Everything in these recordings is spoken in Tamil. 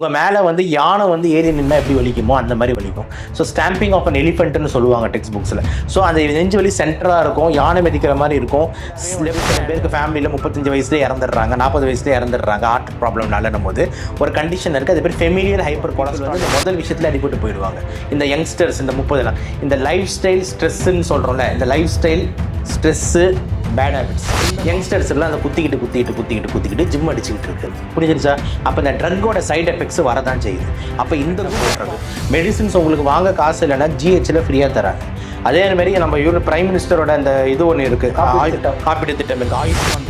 உங்கள் மேலே வந்து யானை வந்து ஏறி நின்னா எப்படி வலிக்குமோ அந்த மாதிரி வலிக்கும். ஸோ ஸ்டாம்பிங் ஆஃப் அன் எலிஃபென்ட்னு சொல்லுவாங்க டெக்ஸ்ட் புக்ஸில் ஸோ அந்த நெஞ்சு வலி சென்டராக இருக்கும். யானை மிதிக்கிற மாதிரி இருக்கும். சில பேருக்கு ஃபேமிலியில் முப்பத்தஞ்சு வயசுலேயே இறந்துடுறாங்க. நாற்பது வயசுலேயே இறந்துடுறாங்க. ஹார்ட் ப்ராப்ளம்னால போது ஒரு கண்டிஷன் இருக்குது அது பேர் ஃபெமிலியர் ஹைப்பர் கொலஸ்ட்ரால் வந்து முதல் விஷயத்தில் அடிபட்டு போயிடுவாங்க. இந்த யங்ஸ்டர்ஸ் இந்த முப்பதுலாம். இந்த லைஃப் ஸ்டைல் ஸ்ட்ரெஸ்ஸுன்னு சொல்கிறோம்ல இந்த life style stress bad habits youngsters எல்லாம் அதை குத்திக்கிட்டு குத்திக்கிட்டு குத்திக்கிட்டு குத்திக்கிட்டு ஜிம் அடிச்சுக்கிட்டு இருக்கு. புரிஞ்சிருச்சா அப்போ இந்த ட்ரக்கோட சைடு எஃபெக்ட்ஸ் வரதான் செய்யுது. அப்போ இந்த மெடிசின்ஸ் உங்களுக்கு வாங்க காசு இல்லைன்னா ஜிஹெச்சில் ஃப்ரீயாக தராங்க. அதே மாதிரி நம்ம இவர் பிரைம் மினிஸ்டரோட அந்த இது ஒன்று இருக்கு. ஆயு- காப்பீடு திட்டம். இருக்கு. ஆயுஷ்மான்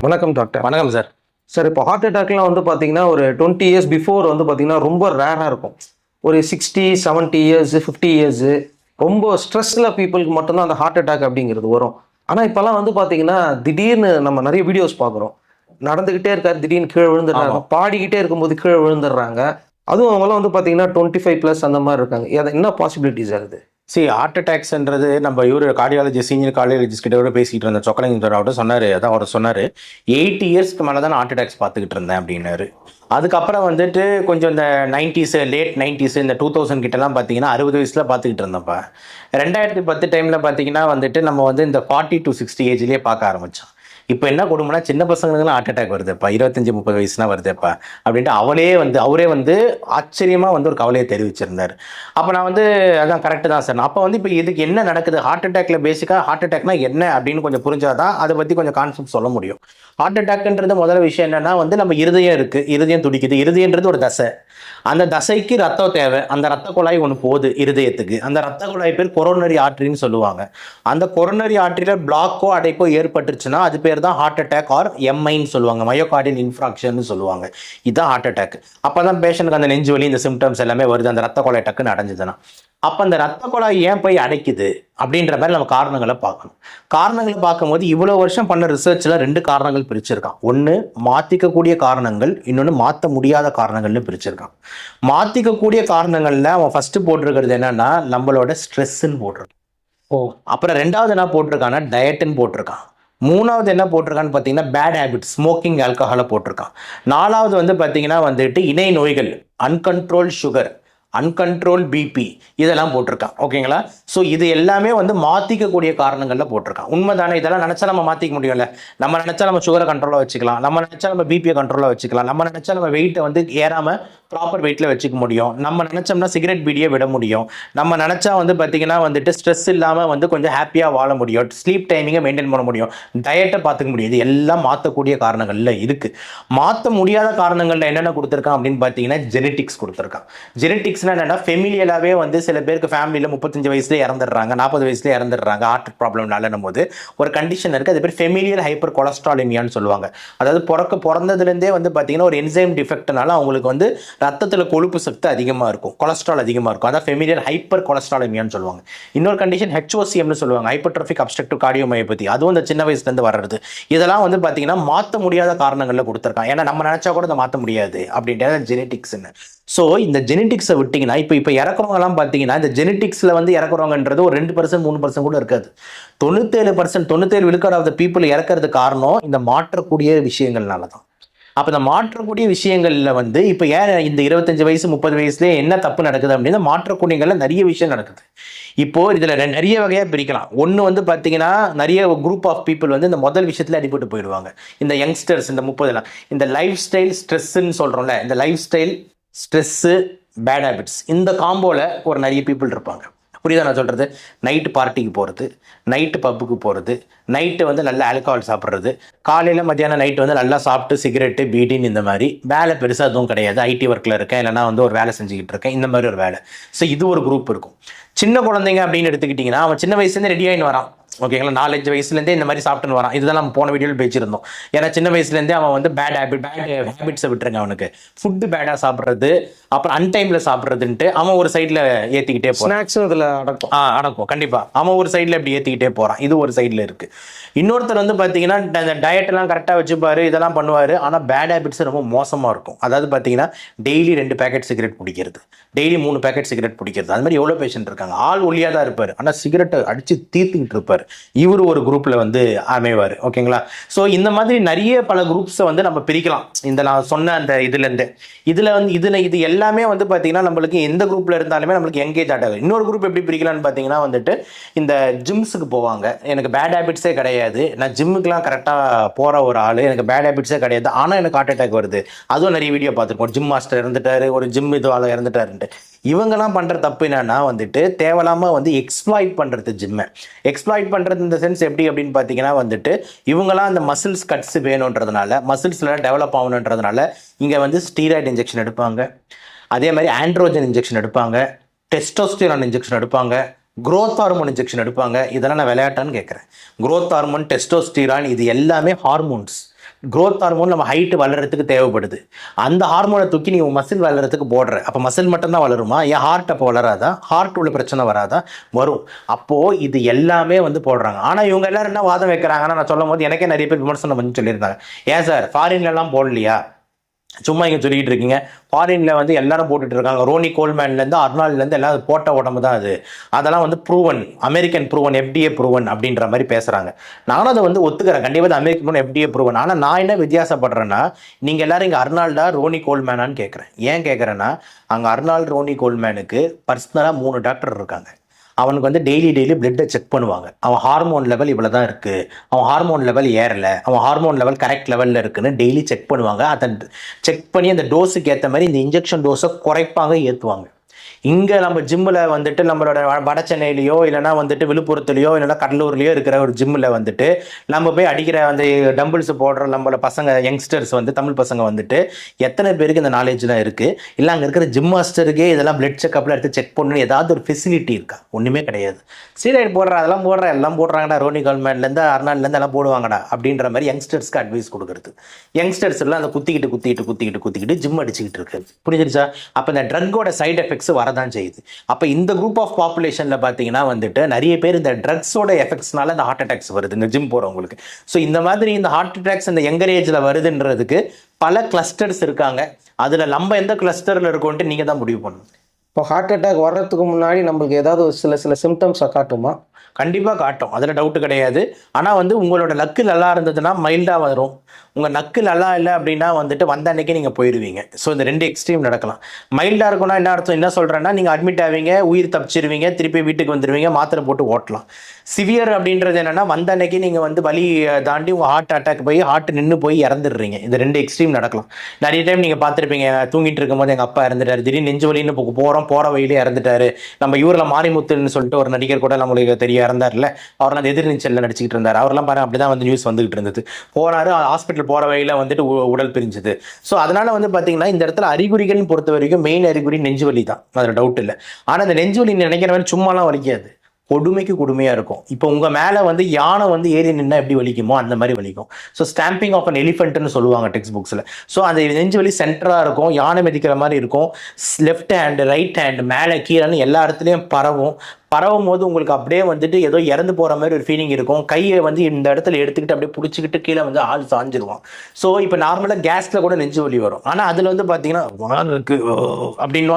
வணக்கம் டாக்டர் வணக்கம் சார் சார் இப்போ ஹார்ட் அட்டாக்லாம் வந்து பார்த்தீங்கன்னா ஒரு டுவெண்ட்டி இயர்ஸ் பிஃபோர் வந்து பார்த்தீங்கன்னா ரொம்ப ரேராக இருக்கும். ஒரு sixty seventy years fifty years ரொம்ப ஸ்ட்ரெஸ்ல பீப்புளுக்கு மட்டும்தான் அந்த ஹார்ட் அட்டாக் அப்படிங்கிறது வரும். ஆனால் இப்போல்லாம் வந்து பார்த்தீங்கன்னா திடீர்னு நம்ம நிறைய வீடியோஸ் பார்க்குறோம் நடந்துக்கிட்டே இருக்காரு திடீர்னு கீழே விழுந்துடுறாங்க. பாடிக்கிட்டே இருக்கும்போது கீழே விழுந்துடுறாங்க. அதுவும் அவங்களாம் வந்து பார்த்தீங்கன்னா டுவெண்ட்டி ஃபைவ் ப்ளஸ் அந்த மாதிரி இருக்காங்க. என்ன பாசிபிலிட்டிஸ் ஆகுது சரி ஹார்ட் அட்டாக்ஸ்ன்றது நம்ம இவர் கார்டியாலஜி சீனியர் கார்டியாலஜிஸ்ட் கிட்ட கூட பேசிக்கிட்டு இருந்த சொக்கலிங்கத்தோட அவர்கிட்ட சொன்னார். அதான் அவர் சொன்னார். எயிட்டி இயர்ஸ்க்கு மேலே தான் ஹார்ட் அட்டாக்ஸ் பார்த்துக்கிட்டு இருந்தேன் அப்படின்னாரு. அதுக்கப்புறம் வந்துட்டு கொஞ்சம் இந்த நைன்டிஸு லேட் நைன்டிஸு இந்த டூ தௌசண்ட் கிட்டலாம் பார்த்தீங்கன்னா அறுபது வயசில் பார்த்துக்கிட்டு இருந்தப்போ ரெண்டாயிரத்தி பத்து டைமில் பார்த்தீங்கன்னா வந்துட்டு நம்ம வந்து இந்த ஃபார்ட்டி டு சிக்ஸ்டி ஏஜ்லேயே பார்க்க ஆரம்பித்தோம் இப்போ என்ன கொடுமைனா சின்ன பசங்களுக்குலாம் ஹார்ட் அட்டாக் வருதுப்பா. இருபத்தஞ்சி முப்பது வயசுனா வருதுப்பா. அப்படின்ட்டு அவளே வந்து அவரே வந்து ஆச்சரியமாக வந்து ஒரு கவலையை தெரிவிச்சிருந்தார். அப்போ நான் வந்து அதான் கரெக்டு தான் சார் அப்போ வந்து இப்போ இதுக்கு என்ன நடக்குது? ஹார்ட் அட்டாக்ல பேசிக்காக ஹார்ட் அட்டாக்னா என்ன அப்படின்னு கொஞ்சம் புரிஞ்சாதான் அதை பற்றி கொஞ்சம் கான்செப்ட் சொல்ல முடியும். ஹார்ட் அட்டாக்ன்றது முதல்ல விஷயம் என்னன்னா வந்து நம்ம இருதயம் இருக்குது இருதயம் துடிக்குது. இருதயன்றது ஒரு தசை. அந்த தசைக்கு ரத்தம் தேவை. அந்த ரத்த குழாய் ஒன்று போகுது இருதயத்துக்கு. அந்த ரத்த குழாய் பேர் கொரோனரி ஆற்றின்னு சொல்லுவாங்க. அந்த கொரோனரி ஆர்ட்ரியில் பிளாக்கோ அடைப்போ ஏற்பட்டுருச்சுன்னா அது பேர் தான் ஹார்ட் அட்டாக் ஆர் எம்ஐன்னு சொல்லுவாங்க. மயோகார்டியல் இன்ஃப்ராக்ஷன் சொல்லுவாங்க. இதுதான் ஹார்ட் அட்டாக் அப்போ தான் பேஷண்ட்டுக்கு அந்த நெஞ்சு வலி இந்த சிம்டம்ஸ் எல்லாமே வருது. அந்த ரத்த குழாய் டக்குன்னு அடைஞ்சதுன்னா. அப்போ அந்த ரத்த குழாய் ஏன் போய் அடைக்குது? அப்படின்ற மாதிரி நம்ம காரணங்களை பார்க்கணும். காரணங்களை பார்க்கும்போது இவ்வளோ வருஷம் பண்ண ரிசர்ச்சில் ரெண்டு காரணங்கள் பிரிச்சிருக்கான். ஒன்று மாற்றிக்கக்கூடிய காரணங்கள். இன்னொன்று மாற்ற முடியாத காரணங்கள்னு பிரிச்சிருக்கான். மாற்றிக்கக்கூடிய காரணங்களில் அவன் ஃபஸ்ட்டு போட்டிருக்கிறது என்னன்னா நம்மளோட ஸ்ட்ரெஸ்ஸுன்னு போட்டிருக்கான். ஓ. அப்புறம் ரெண்டாவது என்ன போட்டிருக்கான்னா டயட்டுன்னு போட்டிருக்கான். மூணாவது என்ன போட்டிருக்கான்னு பார்த்தீங்கன்னா பேட் ஹேபிட் ஸ்மோக்கிங் ஆல்கஹாலை போட்டிருக்கான். நாலாவது வந்து பார்த்தீங்கன்னா வந்துட்டு இணை நோய்கள் அன்கண்ட்ரோல் சுகர் அன்கண்ட்ரோல் பிபி இதெல்லாம் போட்டிருக்கான். ஓகேங்களா ஸோ இது எல்லாமே வந்து மாற்றிக்கக்கூடிய காரணங்களில் போட்டிருக்கான். உண்மைதானே? இதெல்லாம் நினச்சா நம்ம மாற்றிக்க முடியும்ல. நம்ம நினச்சா நம்ம சுகரை கண்ட்ரோலாக வச்சுக்கலாம். நம்ம நினச்சா நம்ம பிபியை கண்ட்ரோலாக வச்சுக்கலாம். நம்ம நினச்சா நம்ம வெயிட்டை வந்து ஏறாமல் ப்ராப்பர் வெயிட்டில் வச்சுக்க முடியும். நம்ம நினச்சோம்னா சிகரெட் பீடியை விட முடியும். நம்ம நினச்சா வந்து பார்த்திங்கன்னா வந்துட்டு ஸ்ட்ரெஸ் இல்லாமல் வந்து கொஞ்சம் ஹாப்பியாக வாழ முடியும். ஸ்லீப் டைமிங்கை மெயின்டைன் பண்ண முடியும். டயட்டை பார்த்துக்க முடியும். இது எல்லாம் மாற்றக்கூடிய காரணங்களில் இருக்குது மாற்ற முடியாத காரணங்களில் என்னென்ன கொடுத்துருக்கான் அப்படின்னு பார்த்தீங்கன்னா ஜெனட்டிக்ஸ் கொடுத்துருக்கான். ஜெனட்டிக்ஸ்னால் என்னன்னா ஃபெமிலியலாகவே வந்து சில பேருக்கு ஃபேமிலியில் முப்பத்தஞ்சு வயசுலேயே இறந்துடுறாங்க நாற்பது வயசுலேயே இறந்துடுறாங்க ஹார்ட் ப்ராப்ளம்னால போது ஒரு கண்டிஷன் இருக்குது அது பேர் ஃபெமிலியர் ஹைப்பர் கொலஸ்ட்ராலிமியான்னு சொல்லுவாங்க. அதாவது பிறக்க பிறந்ததுலேருந்தே வந்து பார்த்தீங்கன்னா ஒரு என்சைம் டிஃபெக்ட்னால அவங்களுக்கு வந்து ரத்தத்தில் கொழுப்பு சத்து அதிகமாக இருக்கும். கொலஸ்ட்ரால் அதிகமாக இருக்கும். அதான் ஃபெமிலியர் ஹைப்பர் கொலஸ்ட்ராலமியான்னு சொல்லுவாங்க. இன்னொரு கண்டிஷன் ஹெச்ஓசிஎம்னு சொல்லுவாங்க. ஹைப்பர்ட்ரோஃபிக் அப்ஸ்ட்ரக்டிவ் கார்டியோமயோபதி அதுவும் இந்த சின்ன வயசுலேருந்து வர்றது. இதெல்லாம் வந்து பார்த்தீங்கன்னா மாற்ற முடியாத காரணங்களில் கொடுத்துருக்கான் ஏன்னா நம்ம நினச்சா கூட இதை மாற்ற முடியாது. அப்படின்றது ஜெனட்டிக்ஸ்னு ஸோ இந்த ஜெனட்டிக்ஸை விட்டிங்கன்னா இப்போ இப்போ இறக்குறவங்கலாம் பார்த்தீங்கன்னா இந்த ஜெனட்டிக்ஸில் வந்து இறக்குறவங்கன்றது ஒரு ரெண்டு பர்சன்ட் மூணு பர்சன்ட் கூட இருக்காது. தொண்ணூத்தேழு பர்சன்ட் தொண்ணூத்தேழு விழுக்காடு ஆஃப் த பீப்புள் இறக்குறது காரணம் இந்த மாற்றக்கூடிய விஷயங்கள்னால தான் அப்போ இந்த மாற்றக்கூடிய விஷயங்களில் வந்து இப்போ ஏன் இந்த இருபத்தஞ்சு வயசு முப்பது வயசுலேயே என்ன தப்பு நடக்குது அப்படின்னா மாற்றக்கூடியங்களில் நிறைய விஷயம் நடக்குது. இப்போது இதில் நிறைய வகையாக பிரிக்கலாம். ஒன்று வந்து பார்த்தீங்கன்னா நிறைய குரூப் ஆஃப் பீப்புள் வந்து இந்த முதல் விஷயத்தில் அடிபட்டு போயிடுவாங்க. இந்த யங்ஸ்டர்ஸ் இந்த முப்பதுலாம். இந்த லைஃப் ஸ்டைல் ஸ்ட்ரெஸ்ஸுன்னு சொல்கிறோம்ல இந்த life style stress bad habits இந்த காம்போவில் ஒரு நிறைய பீப்புள் இருப்பாங்க. புரியுதா நான் சொல்கிறது நைட்டு பார்ட்டிக்கு போகிறது நைட்டு பப்புக்கு போகிறது நைட்டு வந்து நல்லா ஆல்கஹால் சாப்பிட்றது. காலையில் மத்தியானம் நைட்டு வந்து நல்லா சாப்பிட்டு சிகரெட்டு பீடின்னு இந்த மாதிரி. வேலை பெருசாக எதுவும் கிடையாது. ஐடி ஒர்க்கில் இருக்கேன். இல்லைனா வந்து ஒரு வேலை செஞ்சுக்கிட்டு இருக்கேன். இந்த மாதிரி ஒரு வேலை. ஸோ இது ஒரு குரூப் இருக்கும். சின்ன குழந்தைங்க அப்படின்னு எடுத்துக்கிட்டிங்கன்னா அவன் சின்ன வயசுலேருந்து ரெடி ஆகின்னு வரான். ஓகேங்களா நாலஞ்சு வயசுலேருந்தே இந்த மாதிரி சாப்பிட்டுன்னு வரான். இதுதான் நம்ம போன வீடியோவில் பேசியிருந்தோம். ஏன்னா சின்ன வயசுலேருந்தே அவன் வந்து பேட் ஹேபிட் பேட் ஹேபிட்ஸை விட்டுருங்க அவனுக்கு. ஃபுட்டு பேடாக சாப்பிட்றது அப்புறம் அன்டைமில் சாப்பிட்றதுன்ட்டு அவன் ஒரு சைடில் ஏற்றிக்கிட்டே போகிறான் ஸ்நாக்ஸும் இதில் அடக்கும் ஆ அடக்கும் கண்டிப்பாக அவன் ஒரு சைடில் இப்படி ஏற்றிக்கிட்டே போகிறான் இது ஒரு சைடில் இருக்குது இன்னொருத்தர் வந்து பார்த்தீங்கன்னா இந்த டயட் எல்லாம் கரெக்டாக வச்சுப்பாரு இதெல்லாம் பண்ணுவார். ஆனால் பேட் ஹேபிட்ஸ் ரொம்ப மோசமாக இருக்கும். அதாவது பார்த்தீங்கன்னா டெய்லி ரெண்டு பேக்கெட் சிகரெட் பிடிக்கிறது டெய்லி மூணு பேக்கெட் சிகரெட் பிடிக்கிறது அது மாதிரி எவ்வளோ பேஷண்ட் இருக்காங்க? இருப்பாங்க ஆள் ஒல்லியாக தான் இருப்பார். ஆனால் சிகரெட்டை அடித்து தீர்த்துக்கிட்டு இருப்பார். இவர் ஒரு குரூப்பில் வந்து அமைவார். ஓகேங்களா ஸோ இந்த மாதிரி நிறைய பல குரூப்ஸை வந்து நம்ம பிரிக்கலாம். இந்த நான் சொன்ன அந்த இதுலேருந்து இதில் வந்து இதில் இது எல்லாமே வந்து பார்த்தீங்கன்னா நம்மளுக்கு எந்த குரூப்பில் இருந்தாலுமே நம்மளுக்கு எங்கேஜ் ஆட்டாது இன்னொரு குரூப் எப்படி பிரிக்கலாம்னு பார்த்தீங்கன்னா வந்துட்டு இந்த ஜிம்ஸுக்கு போவாங்க. எனக்கு பேட் ஹேபிட்ஸே கிடையாது. நான் ஜிம்முக்குலாம் கரெக்டாக போகிற ஒரு ஆள். எனக்கு பேட் ஹேபிட்ஸே கிடையாது. ஆனால் எனக்கு ஹார்ட் அட்டாக் வருது. அதுவும் நிறைய வீடியோ பார்த்துருக்கோம் ஜிம் மாஸ்டர் இறந்துட்டாரு. ஒரு ஜிம் இதுவாக இறந்துட்டாருன்ட்டு. இவங்கெல்லாம் பண்ணுற தப்பு என்னன்னா வந்துட்டு தேவையில்லாமல் வந்து எக்ஸ்ப்ளாய்ட் பண்ணுறது ஜிம்மை எக்ஸ்ப்ளாய்ட் பண்ணுறது இந்த சென்ஸ் எப்படி அப்படின்னு பார்த்தீங்கன்னா வந்துட்டு இவங்கெல்லாம் அந்த மசில்ஸ் கட்ஸ் வேணுன்றதுனால மசில்ஸ்லாம் டெவலப் ஆகணுன்றதுனால இங்கே வந்து ஸ்டீராய்டு இன்ஜெக்ஷன் எடுப்பாங்க. அதே மாதிரி ஆண்ட்ரோஜன் இன்ஜெக்ஷன் எடுப்பாங்க. டெஸ்டோஸ்டிரான் இன்ஜெக்ஷன் எடுப்பாங்க. குரோத் ஹார்மோன் இன்ஜெக்ஷன் எடுப்பாங்க. இதெல்லாம் நான் விளையாட்டான்னு கேட்குறேன் குரோத் ஹார்மோன் டெஸ்டோஸ்டிரான் இது எல்லாமே ஹார்மோன்ஸ் க்ரோத் ஹார்மோன் நம்ம ஹைட்டு வளர்கிறதுக்கு தேவைப்படுது. அந்த ஹார்மோனை தூக்கி நீ மசில் வளர்கிறதுக்கு போடுற. அப்போ மசில் மட்டும்தான் வளருமா? ஏன் ஹார்ட் அப்போ வளராதா? ஹார்ட் உள்ள பிரச்சனை வராதா? வரும். அப்போது இது எல்லாமே வந்து போடுறாங்க. ஆனால் இவங்க எல்லாரும் என்ன வாதம் வைக்கிறாங்கன்னா நான் சொல்லும் போது எனக்கே நிறைய பேர் விமர்சனம் பண்ணி சொல்லியிருந்தாங்க. ஏன் சார்? ஃபாரின்லலாம் போடலையா? சும்மா இங்கே சொல்லிக்கிட்டு இருக்கீங்க. ஃபாரின்ல வந்து எல்லாரும் போட்டுட்டு இருக்காங்க. ரோனி கோல்மேன்லேருந்து அர்னால்ட்லேருந்து எல்லாம் போட்ட உடம்பு தான் அது. அதெல்லாம் வந்து proven American proven FDA proven அப்படின்ற மாதிரி பேசுகிறாங்க நானும் அதை வந்து ஒத்துக்கிறேன். கண்டிப்பாக அமெரிக்கன் ப்ரூவன் எஃப்டிஏ ப்ரூவன் ஆனால் நான் என்ன வித்தியாசப்படுறேன்னா நீங்கள் எல்லாரும் இங்கே அர்னால்டா ரோனி கோல்மேனான்னு கேட்குறேன் ஏன் கேட்குறேன்னா அங்கே அர்னால்ட் ரோனி கோல்மேனுக்கு பர்சனலாக மூணு டாக்டர் இருக்காங்க. அவனுக்கு வந்து டெய்லி டெய்லி பிளட்டை செக் பண்ணுவாங்க. அவன் ஹார்மோன் லெவல் இவ்வளோ தான் இருக்குது அவன் ஹார்மோன் லெவல் ஏறலை. அவன் ஹார்மோன் லெவல் கரெக்ட் லெவலில் இருக்குன்னு டெய்லி செக் பண்ணுவாங்க. அதை செக் பண்ணி அந்த டோஸுக்கு ஏற்ற மாதிரி இந்த இன்ஜெக்ஷன் டோஸை குறைப்பாங்க ஏற்றுவாங்க இங்கே நம்ம ஜிம்மில் வந்துட்டு நம்மளோட வட சென்னையிலையோ இல்லைனா வந்துட்டு விழுப்புரத்துலையோ இல்லைனா கடலூர்லேயோ இருக்கிற ஒரு ஜிம்மில் வந்துட்டு நம்ம போய் அடிக்கிற அந்த டம்பிள்ஸ் போடுற நம்மளோட பசங்க யங்ஸ்டர்ஸ் வந்து தமிழ் பசங்க வந்துட்டு எத்தனை பேருக்கு இந்த நாலேஜ்லாம் இருக்குது இல்லை அங்கே இருக்கிற ஜிம் மாஸ்டருக்கே இதெல்லாம் பிளட் செக்கப்பில் எடுத்து செக் பண்ணணும் ஏதாவது ஒரு ஃபெசிலிட்டி இருக்கா? ஒன்றுமே கிடையாது. ஸ்டீராய்டு போடுற அதெல்லாம் போடுற எல்லாம் போடுறாங்கடா ரோனி கவர்மெண்ட்லேருந்து அர்னால்ட்லேருந்து எல்லாம் போடுவாங்கடா அப்படின்ற மாதிரி யங்ஸ்டர்ஸ்க்கு அட்வைஸ் கொடுக்குறது. யங்ஸ்டர்ஸ் எல்லாம் அந்த குத்திக்கிட்டு குத்திக்கிட்டு குத்திக்கிட்டு குத்திக்கிட்டு ஜிம் அடிச்சுக்கிட்டு இருக்கு. புரிஞ்சிருச்சா? அப்போ இந்த ட்ரக்கோட சைடு எஃபெக்ட்ஸ் வரதான் செய்யுது. அப்போ இந்த குரூப் ஆஃப் பாப்புலேஷனில் பார்த்தீங்கன்னா வந்துட்டு நிறைய பேர் இந்த ட்ரக்ஸோட எஃபெக்ட்ஸ்னால இந்த ஹார்ட் அட்டாக்ஸ் வருது. இந்த ஜிம் போகிறவங்களுக்கு ஸோ இந்த மாதிரி இந்த ஹார்ட் அட்டாக்ஸ் இந்த யங்கர் ஏஜில் வருதுன்றதுக்கு பல கிளஸ்டர்ஸ் இருக்காங்க. அதில் நம்ம எந்த கிளஸ்டரில் இருக்கோன்ட்டு நீங்கள் தான் முடிவு பண்ணணும். இப்போ ஹார்ட் அட்டாக் வர்றதுக்கு முன்னாடி நம்மளுக்கு ஏதாவது ஒரு சில சில சிம்டம்ஸை காட்டுமா? கண்டிப்பாக காட்டும். அதில் டவுட்டு கிடையாது. ஆனால் வந்து உங்களோட லக்கு நல்லா இருந்ததுன்னா மைல்டாக வரும். உங்கள் நக்கு நல்லா இல்லை அப்படின்னா வந்துட்டு வந்த அன்னைக்கே நீங்கள் போயிடுவீங்க ஸோ இந்த ரெண்டு எக்ஸ்ட்ரீம் நடக்கலாம். மைல்டாக இருக்கும்னா என்ன அர்த்தம்? என்ன சொல்கிறேன்னா நீங்கள் அட்மிட் ஆவீங்க உயிர் தப்பிச்சிருவீங்க திருப்பி வீட்டுக்கு வந்துடுவீங்க மாத்திரை போட்டு ஓட்டலாம். சிவியர் அப்படின்றது என்னென்னா வந்த அன்னைக்கு நீங்கள் வந்து வலி தாண்டி உங்கள் ஹார்ட் அட்டாக் போய் ஹார்ட் நின்று போய் இறந்துடுறீங்க. இந்த ரெண்டு எக்ஸ்ட்ரீம் நடக்கலாம். நிறைய டைம் நீங்கள் பார்த்துருப்பீங்க தூங்கிட்டு இருக்கும்போது எங்கள் அப்பா இறந்துட்டார். திடீர்னு நெஞ்சு வலின்னு போ- போகிறோம் போகிற வழியிலே இறந்துட்டாரு. நம்ம இவரில் மாரிமுத்துன்னு சொல்லிட்டு ஒரு நடிகர் கூட நம்மளுக்கு தெரிய இறந்தார்ல அவர் அந்த எதிர்நீச்சலில் நடிச்சிக்கிட்டு இருந்தார். அவர்லாம் பாருங்க அப்படி தான் வந்து நியூஸ் வந்துகிட்டு இருந்தது. போனார் ஹாஸ்பிட்டல் போகிற வழியில் வந்துட்டு உ- உடல் பிரிஞ்சுது. ஸோ அதனால வந்து பார்த்தீங்கன்னா இந்த இடத்துல அறிகுறிகள்னு பொறுத்த வரைக்கும் மெயின் அறிகுறி நெஞ்சு வலி தான். அதில் டவுட் இல்லை. ஆனால் அந்த நெஞ்சுவலி நினைக்கிற மாதிரி சும்மாலாம் வலிக்காது. கொடுமைக்கு கொடுமையாக இருக்கும். இப்போ உங்கள் மேலே வந்து யானை வந்து ஏறி நின்னா எப்படி வலிக்குமோ அந்த மாதிரி வலிக்கும். ஸோ ஸ்டாம்பிங் ஆஃப் அன் எலிஃபென்ட்னு சொல்லுவாங்க டெக்ஸ்ட் புக்ஸில் ஸோ அந்த நெஞ்சு வலி சென்டராக இருக்கும். யானை மிதிக்கிற மாதிரி இருக்கும். லெஃப்ட் ஹேண்டு ரைட் ஹேண்டு மேலே கீழேன்னு எல்லா இடத்துலையும் பரவும். பரவும் போது உங்களுக்கு அப்படியே வந்துட்டு ஏதோ இறந்து போகிற மாதிரி ஒரு ஃபீலிங் இருக்கும். கையை வந்து இந்த இடத்துல எடுத்துக்கிட்டு அப்படியே பிடிச்சிக்கிட்டு கீழே வந்து ஆள் சாஞ்சிருவான். ஸோ இப்போ நார்மலாக கேஸில் கூட நெஞ்சு வலி வரும். ஆனால் அதில் வந்து பார்த்தீங்கன்னா வால் இருக்கு.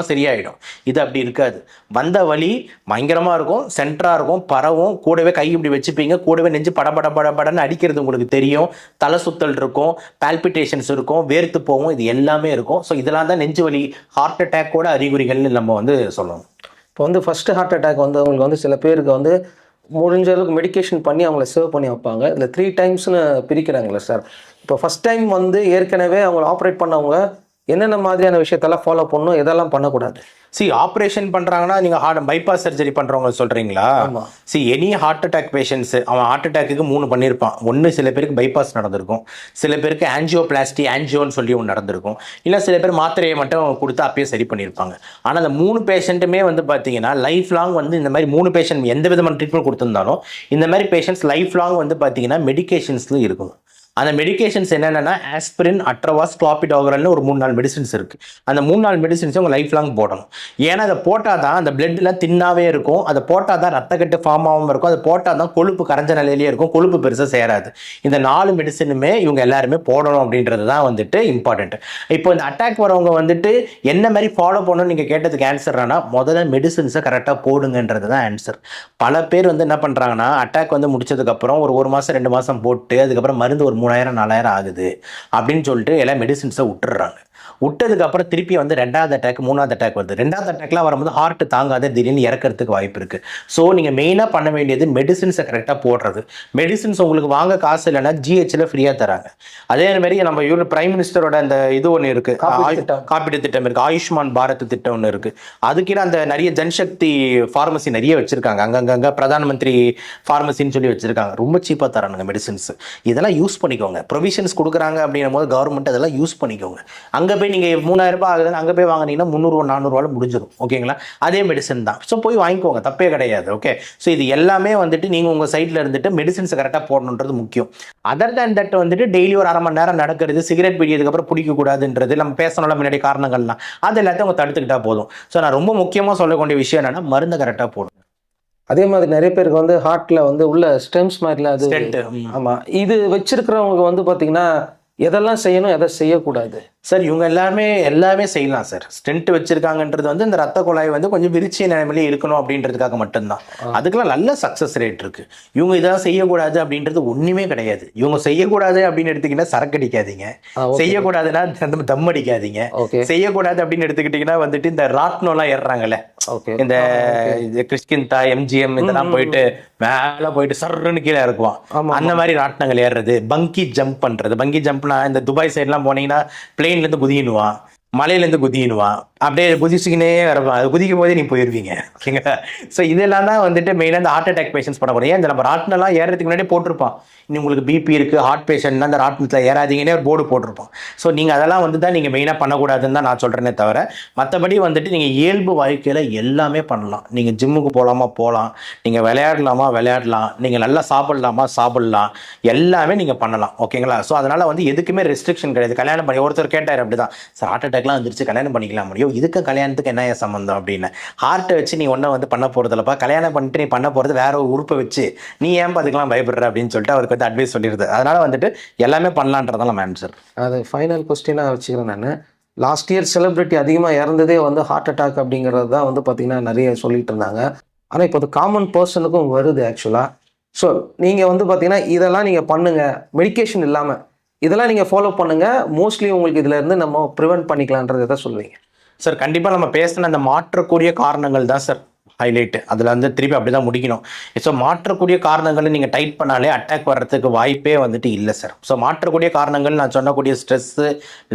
சரியாயிடும். இது அப்படி இருக்காது. வந்த வலி பயங்கரமாக இருக்கும். சூப்பராக இருக்கும். பரவும். கூடவே கை இப்படி வச்சுப்பீங்க. கூடவே நெஞ்சு படபட படபடன்னு அடிக்கிறது உங்களுக்கு தெரியும். தலை சுத்தல் இருக்கும். பால்பிட்டேஷன்ஸ் இருக்கும். வேர்த்து போகும். இது எல்லாமே இருக்கும். ஸோ இதெல்லாம் தான் நெஞ்சு வலி ஹார்ட் அட்டாக்கோட அறிகுறிகள்னு நம்ம வந்து சொல்லணும். இப்போ வந்து ஃபஸ்ட்டு ஹார்ட் அட்டாக் வந்து அவங்களுக்கு வந்து சில பேருக்கு வந்து முடிஞ்ச அளவுக்கு மெடிகேஷன் பண்ணி அவங்கள சேவ் பண்ணி வைப்பாங்க. இல்லை த்ரீ டைம்ஸ்னு பிரிக்கிறாங்களே சார் இப்போ ஃபர்ஸ்ட் டைம் வந்து ஏற்கனவே அவங்கள ஆப்ரேட் பண்ணவங்க என்னென்ன மாதிரியான விஷயத்தெல்லாம் ஃபாலோ பண்ணணும் எதெல்லாம் பண்ணக்கூடாது. சி ஆப்ரேஷன் பண்ணுறாங்கன்னா நீங்கள் ஹார்ட் பைபாஸ் சர்ஜரி பண்ணுறவங்க சொல்கிறீங்களா. See any heart attack patients அவன் ஹார்ட் அட்டாக்கு மூணு பண்ணியிருப்பான் ஒன்று சில பேருக்கு பைபாஸ் நடந்திருக்கும். சில பேருக்கு ஆன்ஜியோபிளாஸ்டி ஆன்ஜியோன்னு சொல்லி ஒன்று நடந்திருக்கும். இல்லை சில பேர் மாத்திரையை மட்டும் கொடுத்து அப்பயே சரி பண்ணியிருப்பாங்க ஆனால் அந்த மூணு பேஷண்ட்டுமே வந்து பார்த்தீங்கன்னா லைஃப் லாங் வந்து இந்த மாதிரி மூணு பேஷண்ட் எந்த விதமான ட்ரீட்மெண்ட் கொடுத்துருந்தாலும் இந்த மாதிரி பேஷண்ட்ஸ் லைஃப் லாங் வந்து பார்த்தீங்கன்னா மெடிகேஷன்ஸில் இருக்கணும் அந்த மெடிகேஷன்ஸ் என்னென்னா ஆஸ்பிரின் அட்ரவாஸ் கிளாபிடாகரல்னு ஒரு மூணு நாலு மெடிசின்ஸ் இருக்குது அந்த மூணு நாலு மெடிசின்ஸை உங்கள் லைஃப் லாங் போடணும். ஏன்னா அதை போட்டால் தான் அந்த பிளட்லாம் தின்னாவே இருக்கும். அதை போட்டால் தான் ரத்தக்கட்டு ஃபார்ம் ஆகாமல் இருக்கும். அதை போட்டால் தான் கொழுப்பு கரைஞ்ச நிலையிலேயே இருக்கும். கொழுப்பு பெருசாக சேராது. இந்த நாலு மெடிசனுமே இவங்க எல்லாருமே போடணும் அப்படின்றது தான் வந்துட்டு இம்பார்ட்டன்ட் இப்போ இந்த அட்டாக் வரவங்க வந்துட்டு என்ன மாதிரி ஃபாலோ பண்ணணும்னு நீங்கள் கேட்டதுக்கு ஆன்சர் ஆனால் முதல்ல மெடிசின்ஸை கரெக்டாக போடுங்கன்றது தான் ஆன்சர் பல பேர் வந்து என்ன பண்ணுறாங்கன்னா அட்டாக் வந்து முடிச்சதுக்கப்புறம் ஒரு ஒரு மாதம் ரெண்டு மாதம் போட்டு அதுக்கப்புறம் மருந்து ஒரு மூணாயிரம் நாலாயிரம் ஆகுது அப்படின்னு சொல்லிட்டு எல்லாம் மெடிசின்ஸை விட்டுடுறாங்க. விட்டதுக்கப்புறம் திருப்பி வந்து ரெண்டாவது அட்டாக் மூணாவது அட்டாக் வருது. ரெண்டாவது அட்டாக்லாம் வரும்போது ஹார்ட் தாங்காத திடீர்னு இறக்கிறதுக்கு வாய்ப்பு இருக்குது ஸோ நீங்கள் மெயினாக பண்ண வேண்டியது மெடிசின்ஸை கரெக்டாக போடுறது. மெடிசின்ஸ் உங்களுக்கு வாங்க காசு இல்லைன்னா ஜிஹெச்சில் ஃப்ரீயாக தராங்க. அதே மாதிரி நம்ம இவர் பிரைம் மினிஸ்டரோட அந்த இது ஒன்று இருக்குது காப்பீட்டு திட்டம். காப்பீட்டு திட்டம் இருக்குது ஆயுஷ்மான் பாரத் திட்டம் ஒன்று இருக்குது அதுக்கீழே அந்த நிறைய ஜன்சக்தி ஃபார்மசி நிறைய வச்சுருக்காங்க. அங்கங்கங்க பிரதான் மந்திரி ஃபார்மசின்னு சொல்லி வச்சுருக்காங்க. ரொம்ப சீப்பாக தரானுங்க மெடிசின்ஸ் இதெல்லாம் யூஸ் பண்ணிக்கோங்க. ப்ரொவிஷன்ஸ் கொடுக்குறாங்க அப்படின்னும் போது கவர்மெண்ட் அதெல்லாம் யூஸ் பண்ணிக்கோங்க. அங்கே போய் நீங்கள் மூணாயிரம் ரூபாய் ஆகுதுன்னு அங்கே போய் வாங்குனீங்கன்னா முந்நூறுவா நானூறுவால முடிஞ்சிடும் ஓகேங்களா? அதே மெடிசன் தான். ஸோ போய் வாங்கிக்கோங்க. தப்பே கிடையாது. ஓகே ஸோ இது எல்லாமே வந்துட்டு நீங்கள் உங்கள் சைட்டில் இருந்துட்டு மெடிசன்ஸை கரெக்டாக போடணுன்றது முக்கியம். அதர் தேன் தட் வந்துட்டு டெய்லி ஒரு அரை மணி நேரம் நடக்கிறது சிகரெட் பிடிக்கிறதுக்கு அப்புறம் பிடிக்கக்கூடாதுன்றது நம்ம பேசணும்ல முன்னாடி காரணங்கள்லாம். அது எல்லாத்தையும் அவங்க தடுத்துக்கிட்டா போதும். ஸோ நான் ரொம்ப முக்கியமாக சொல்லக்கூடிய விஷயம் என்னன்னா மருந்தை கரெக்டாக போடும் அதே மாதிரி நிறைய பேருக்கு வந்து ஹார்ட்ல வந்து உள்ள ஸ்டெம்ஸ் மாதிரிலாம் அது. ஆமா. இது வச்சிருக்கிறவங்க வந்து பாத்தீங்கன்னா எதெல்லாம் செய்யணும் எதை செய்யக்கூடாது? சார் இவங்க எல்லாமே எல்லாமே செய்யலாம் சார். ஸ்டென்ட் வச்சிருக்காங்கன்றது வந்து இந்த ரத்த குழாய் வந்து கொஞ்சம் விரிச்சிய நிலைமையிலே இருக்கணும் அப்படின்றதுக்காக மட்டும்தான். அதுக்கெல்லாம் நல்ல சக்ஸஸ் ரேட் இருக்கு. இவங்க இதெல்லாம் செய்யக்கூடாது அப்படின்றது ஒண்ணுமே கிடையாது. இவங்க செய்யக்கூடாது அப்படின்னு எடுத்துக்கிட்டா சரக்கு அடிக்காதீங்க. செய்யக்கூடாதுன்னா தம் அடிக்காதீங்க. செய்யக்கூடாது அப்படின்னு எடுத்துக்கிட்டீங்கன்னா வந்துட்டு இந்த ராட்னம்லாம் ஏறுறாங்கல்ல. இந்த இது கிறிஸ்கின்தா எம்ஜிஎம் இதெல்லாம் போயிட்டு மேல போயிட்டு சர்ன்னு கீழே இருக்குவான் அந்த மாதிரி ராட்டினங்கள் ஏறுறது. பங்கி ஜம்ப் பண்றது. பங்கி ஜம்ப்னா இந்த துபாய் சைட்லாம் போனீங்கன்னா பிளெயின்ல இருந்து குதியினுவான் மலையிலேருந்து குதியினுவான் அப்படியே குதிச்சுக்கினே வரப்பான் அது குதிக்கும் போதே நீ போயிருவீங்க. ஓகேங்களா ஸோ இதெல்லாம் தான் வந்துட்டு மெயினாக இந்த ஹார்ட் அட்டாக் பேஷன்ஸ் பண்ணக்கூடிய இந்த நம்ம ராட்டினெல்லாம் ஏறதுக்கு முன்னாடி போட்டிருப்பான். இன்னும் உங்களுக்கு பிபி இருக்குது ஹார்ட் பேஷண்ட்னா அந்த ராட்டினத்தில் ஏறாதீங்கன்னே ஒரு போர்டு போட்டிருப்போம் ஸோ நீங்கள் அதெல்லாம் வந்து தான் நீங்கள் மெயினாக பண்ணக்கூடாதுன்னு தான் நான் சொல்கிறேனே தவிர மற்றபடி வந்துட்டு நீங்கள் இயல்பு வாழ்க்கையில் எல்லாமே பண்ணலாம். நீங்கள் ஜிம்முக்கு போகலாமா போகலாம். நீங்கள் விளையாடலாமா விளையாடலாம். நீங்கள் நல்லா சாப்பிட்லாமா சாப்பிட்லாம். எல்லாமே நீங்கள் பண்ணலாம். ஓகேங்களா? ஸோ அதனால் வந்து எதுக்குமே ரெஸ்ட்ரிக்ஷன் கிடையாது. கல்யாணம் பண்ணி ஒருத்தர் கேட்டார் அப்படி தான் சார் ஹார்ட் அட்டாக்லாம் வந்துருச்சு கல்யாணம் பண்ணிக்கலாம் முடியும் இதுக்கு கல்யாணத்துக்கு என்ன ஏன் சம்மந்தம் அப்படின்னு ஹார்ட்டை வச்சு நீ ஒன்றும் வந்து பண்ண போகிறதில்லப்பா கல்யாணம் பண்ணிட்டு நீ பண்ண போகிறது வேற ஒரு உறுப்பை வச்சு நீ ஏன் அதுக்கெல்லாம் பயப்படுற அப்படின்னு சொல்லிட்டு அவருக்கு வந்து அட்வைஸ் சொல்லிடுது. அதனால் வந்துட்டு எல்லாமே பண்ணலான்றதான் நம்ம ஆன்சர் அது ஃபைனல் கொஸ்டினாக வச்சுக்கிறேன் நான். லாஸ்ட் இயர் செலிப்ரிட்டி அதிகமாக இறந்ததே வந்து ஹார்ட் அட்டாக் அப்படிங்கிறது தான் வந்து பார்த்தீங்கன்னா நிறைய சொல்லிட்டு இருந்தாங்க. ஆனால் இப்போ அது காமன் பர்சனுக்கும் வருது ஆக்சுவலாக ஸோ நீங்கள் வந்து பார்த்தீங்கன்னா இதெல்லாம் நீங்கள் பண்ணுங்கள் மெடிகேஷன் இல்லாமல் இதெல்லாம் நீங்கள் ஃபாலோ பண்ணுங்கள் மோஸ்ட்லி உங்களுக்கு இதிலேருந்து நம்ம ப்ரிவென்ட் பண்ணிக்கலான்றது எதை சொல்லுவீங்க? சார் கண்டிப்பாக நம்ம பேசின அந்த மாற்றக்கூடிய காரணங்கள் தான் சார் ஹைலைட் அதில் வந்து திருப்பி அப்படி தான் முடிக்கணும். ஸோ மாற்றக்கூடிய காரணங்களை நீங்கள் டைட் பண்ணாலே அட்டாக் வர்றதுக்கு வாய்ப்பே வந்துட்டு இல்லை சார் ஸோ மாற்றக்கூடிய காரணங்கள் நான் சொன்னக்கூடிய stress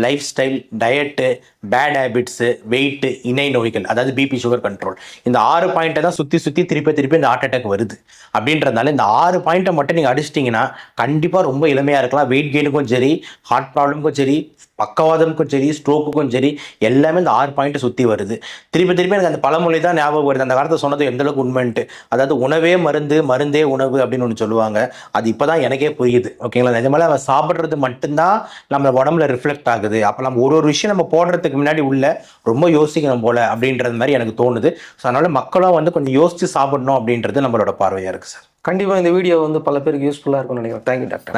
life style diet bad habits weight இணை நோய்கள் அதாவது பிபி சுகர் கண்ட்ரோல் இந்த ஆறு பாயிண்ட்டை தான் சுற்றி சுற்றி திருப்பி திருப்பி இந்த ஹார்ட் அட்டாக் வருது. அப்படின்றதுனால இந்த ஆறு பாயிண்ட்டை மட்டும் நீங்கள் அடிச்சிட்டிங்கன்னா கண்டிப்பாக ரொம்ப இளமையாக இருக்கலாம். வெயிட் கெயினுக்கும் சரி ஹார்ட் ப்ராப்ளமுக்கும் சரி பக்கவாதமுக்கும் சரி ஸ்ட்ரோக்குக்கும் சரி எல்லாமே இந்த ஆறு பாயிண்ட் சுற்றி வருது. திருப்பி திருப்பி எனக்கு அந்த பழமொழி தான் ஞாபகம் வருது. அந்த காலத்தில் சொன்னது எந்த அளவுக்கு உண்மைன்ட்டு. அதாவது உணவே மருந்து மருந்தே உணவு அப்படின்னு ஒன்று சொல்லுவாங்க. அது இப்போ தான் எனக்கே புரியுது. ஓகேங்களா நிஜமால நம்ம சாப்பிட்றது மட்டும்தான் நம்ம உடம்புல ரிஃப்ளெக்ட் ஆகுது. அப்போ நம்ம ஒரு ஒரு விஷயம் நம்ம போடுறதுக்கு முன்னாடி உள்ள ரொம்ப யோசிக்கணும் போல அப்படின்றது மாதிரி எனக்கு தோணுது. ஸோ அதனால மக்களும் வந்து கொஞ்சம் யோசிச்சு சாப்பிடணும் அப்படின்றது நம்மளோட பார்வையாக இருக்குது சார் கண்டிப்பாக இந்த வீடியோ வந்து பல பேருக்கு யூஸ்ஃபுல்லாக இருக்கும்னு நினைக்கிறேன். Thank you doctor